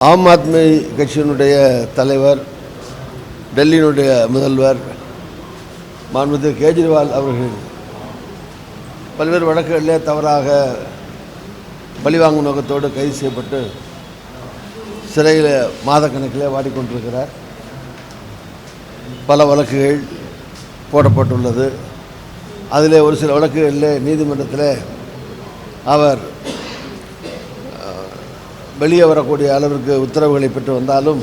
ஆம் ஆத்மி கட்சியினுடைய தலைவர் டெல்லியினுடைய முதல்வர் மாண்புமிகு கேஜ்ரிவால் அவர்கள் பல்வேறு வழக்குகளிலே தவறாக பழிவாங்கும் நோக்கத்தோடு கைது செய்யப்பட்டு சிறையில் மாதக்கணக்கிலே வாடிக்கொண்டிருக்கிறார். பல வழக்குகள் போடப்பட்டுள்ளது. அதிலே ஒரு சில வழக்குகளிலே நீதிமன்றத்தில் அவர் வெளியே வரக்கூடிய அளவிற்கு உத்தரவுகளை பெற்று வந்தாலும்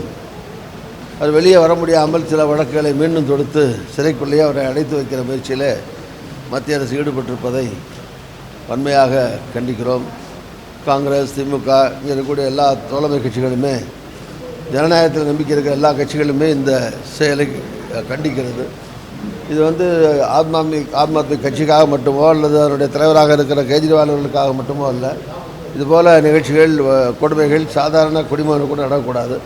அது வெளியே வர முடியாமல் சில வழக்குகளை மீண்டும் தொடுத்து சிறைக்குள்ளேயே அவரை அடைத்து வைக்கிற முயற்சியில் மத்திய அரசு ஈடுபட்டிருப்பதை வன்மையாக கண்டிக்கிறோம். காங்கிரஸ் திமுக இங்கே இருக்கக்கூடிய எல்லா தோழமை கட்சிகளுமே ஜனநாயகத்தில் நம்பிக்கை இருக்கிற எல்லா கட்சிகளுமே இந்த செயலை கண்டிக்கிறது. இது வந்து ஆம் ஆத்மாத்மிக் கட்சிக்காக மட்டுமோ அல்லது அவருடைய தலைவராக இருக்கிற கேஜ்ரிவால் அவர்களுக்காக மட்டுமோ அல்ல இதுபோல் நிகழ்ச்சிகள் வ- கொடுமைகள் சாதாரண குடிமகனுக்கு கூட நடக்கக்கூடாது.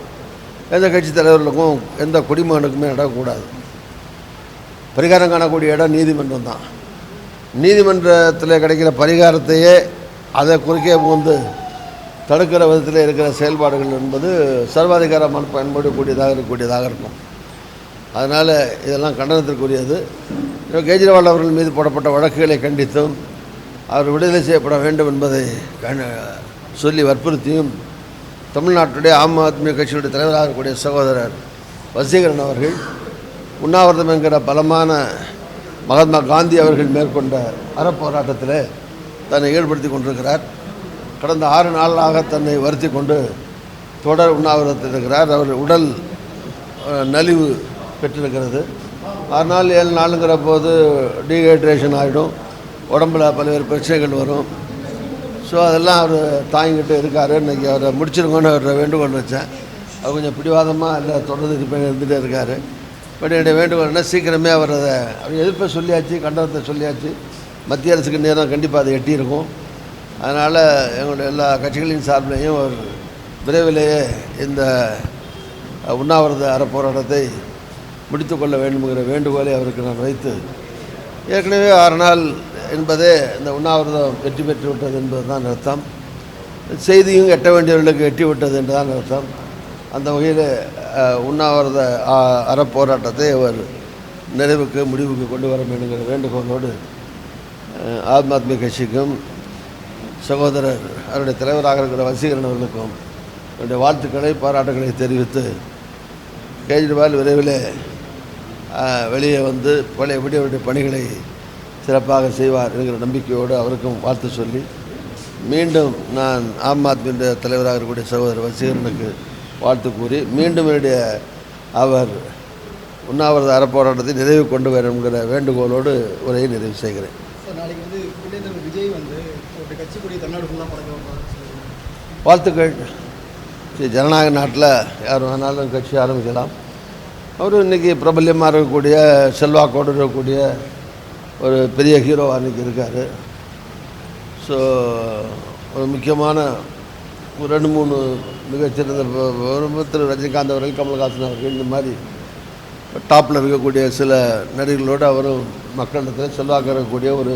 எந்த கட்சி தலைவர்களுக்கும் எந்த குடிமகனுக்குமே நடக்கக்கூடாது. பரிகாரம் காணக்கூடிய இடம் நீதிமன்றம் தான். நீதிமன்றத்தில் கிடைக்கிற பரிகாரத்தையே அதை குறுக்கே வந்து தடுக்கிற விதத்தில் இருக்கிற செயல்பாடுகள் என்பது சர்வாதிகார பயன்படக்கூடியதாக இருக்கக்கூடியதாக இருக்கும். அதனால் இதெல்லாம் கண்டனத்திற்குரியது. கெஜ்ரிவால் கேஜ்ரிவால் அவர்கள் மீது போடப்பட்ட வழக்குகளை கண்டித்தும் அவர் விடுதலை செய்யப்பட வேண்டும் என்பதை சொல்லி வற்புறுத்தியும் தமிழ்நாட்டுடைய ஆம் ஆத்மி கட்சியுடைய தலைவராக இருக்கக்கூடிய சகோதரர் வசீகரன் அவர்கள் உண்ணாவிரதம் என்கிற பலமான மகாத்மா காந்தி அவர்கள் மேற்கொண்ட அறப்போராட்டத்தில் தன்னை ஈடுபடுத்தி கொண்டிருக்கிறார். கடந்த ஆறு நாளாக தன்னை வருத்தி கொண்டு தொடர் உண்ணாவிரதத்தில் இருக்கிறார். அவர் உடல் நலிவு பெற்றிருக்கிறது. ஆறு நாள் ஏழு நாளுங்கிற போது டீஹைட்ரேஷன் ஆகிடும் உடம்புல பல்வேறு பிரச்சனைகள் வரும். ஸோ அதெல்லாம் அவர் தாங்கிட்டு இருக்கார். இன்றைக்கி அவரை முடிச்சிருங்கன்னு அவரை வேண்டுகோள் வச்சேன். அவர் கொஞ்சம் பிடிவாதமாக இல்லை தொடர்ந்து இருப்பேன் இருந்துகிட்டே இருக்கார். பட் என்னுடைய வேண்டுகோள்னா சீக்கிரமே அவர் அதை அவர் எதிர்ப்பை சொல்லியாச்சு கண்டனத்தை சொல்லியாச்சு. மத்திய அரசுக்கு நேரம் கண்டிப்பாக அதை எட்டியிருக்கும். அதனால் எங்களுடைய எல்லா கட்சிகளின் சார்பிலையும் அவர் விரைவிலேயே இந்த உண்ணாவிரத அறப்போராட்டத்தை முடித்துக்கொள்ள வேண்டும்ங்கிற வேண்டுகோளை அவருக்கு நான் வைத்து ஏற்கனவே ஆறு நாள் என்பதே இந்த உண்ணாவிரதம் வெற்றி பெற்று விட்டது என்பது தான் அர்த்தம். செய்தியும் எட்ட வேண்டியவர்களுக்கு எட்டி விட்டது என்று தான் அர்த்தம். அந்த வகையில் உண்ணாவிரத அறப்போராட்டத்தை அவர் நிறைவுக்கு முடிவுக்கு கொண்டு வர வேண்டுங்கிற வேண்டுகோளோடு அஹ், ஆத்மி கட்சிக்கும் சகோதரர் அவருடைய தலைவராக இருக்கிற வசீகரன் அவர்களுக்கும் என்னுடைய வாழ்த்துக்களை பாராட்டுகளை தெரிவித்து கேஜ்ரிவால் விரைவில் வெளியே வந்து பழையபடி அவருடைய பணிகளை சிறப்பாக செய்வார் என்கிற நம்பிக்கையோடு அவருக்கும் வாழ்த்து சொல்லி மீண்டும் நான் ஆம் ஆத்மியுடைய தலைவராக இருக்கக்கூடிய சகோதரர் வசீகரனுக்கு வாழ்த்து கூறி மீண்டும் என்னுடைய அவர் உண்ணாவிரத அறப்போராட்டத்தை நிறைவு கொண்டு வருங்கிற வேண்டுகோளோடு உரையை நிறைவு செய்கிறேன். வாழ்த்துக்கள். ஜனநாயக நாட்டில் யார் வேணாலும் கட்சி ஆரம்பிக்கலாம். அவர் இன்றைக்கி பிரபல்யமாக இருக்கக்கூடிய செல்வாக்கோடு இருக்கக்கூடிய ஒரு பெரிய ஹீரோவாக அன்றைக்கி இருக்கார். ஸோ ஒரு முக்கியமான ஒரு ரெண்டு மூணு மிகச்சிறந்த திரு ரஜினிகாந்த் அவர்கள் கமல்ஹாசன் அவர்கள் இந்த மாதிரி டாப்பில் இருக்கக்கூடிய சில நடிகர்களோடு அவரும் மக்களிடத்தில் செல்வாக்க இருக்கக்கூடிய ஒரு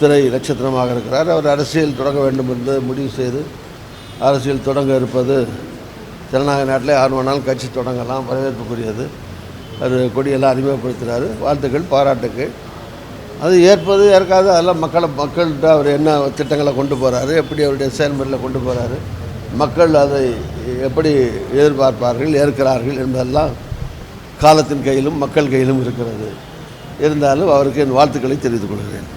திரை நட்சத்திரமாக இருக்கிறார். அவர் அரசியல் தொடங்க வேண்டும் என்று முடிவு செய்து அரசியல் தொடங்க இருப்பது ஜனநாயக நாட்டில் யார் வேணாலும் கட்சி தொடங்கலாம் வரவேற்புக்குரியது. அது கொடியெல்லாம் அறிமுகப்படுத்துகிறாரு வாழ்த்துக்கள் பாராட்டுக்கள். அது ஏற்பது ஏற்காது அதெல்லாம் மக்களை மக்கள்கிட்ட அவர் என்ன திட்டங்களை கொண்டு போகிறாரு எப்படி அவருடைய செயல்முறையில் கொண்டு போகிறாரு மக்கள் அதை எப்படி எதிர்பார்ப்பார்கள் ஏற்கிறார்கள் என்பதெல்லாம் காலத்தின் கையிலும் மக்கள் கையிலும் இருக்கிறது. இருந்தாலும் அவருக்கு என் வாழ்த்துக்களை தெரிவித்துக் கொள்கிறேன்.